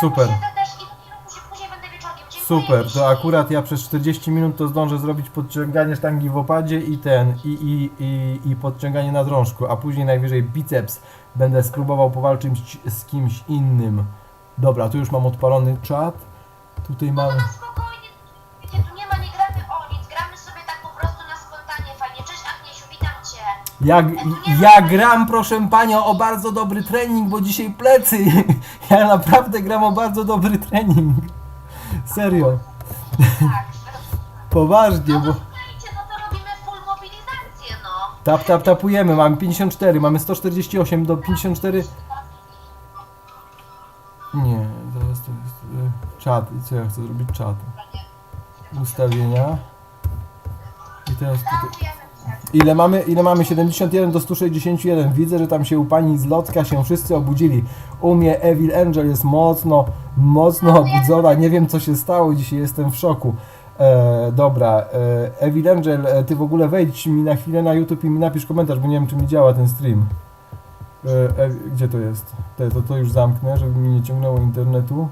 Super. Super, to akurat ja przez 40 minut to zdążę zrobić podciąganie sztangi w opadzie i ten, i, i, i, i podciąganie na drążku, a później najwyżej biceps będę spróbował powalczyć z kimś innym. Dobra, tu już mam odpalony czat. Tutaj No Ja, ja gram, proszę panią, o bardzo dobry trening, bo dzisiaj plecy. Ja naprawdę gram o bardzo dobry trening. Serio. Poważnie, No bo... słuchajcie, no to robimy full mobilizację, no. Tap, tap, tapujemy. Mamy 54, mamy 148 do 54. Nie, zaraz to jest. y, Czat. I co ja chcę zrobić? Czat. Ustawienia. I teraz tutaj. Ile mamy? Ile mamy? 71 do 161. Widzę, że tam się u pani z lotka się wszyscy obudzili. U mnie Evil Angel jest mocno, mocno obudzona. Nie wiem co się stało, dzisiaj jestem w szoku. E, dobra, e, Evil Angel, e, ty w ogóle wejdź mi na chwilę na YouTube i mi napisz komentarz, bo nie wiem czy mi działa ten stream. E, e, gdzie to jest? Te, to, to już zamknę, żeby mi nie ciągnęło internetu.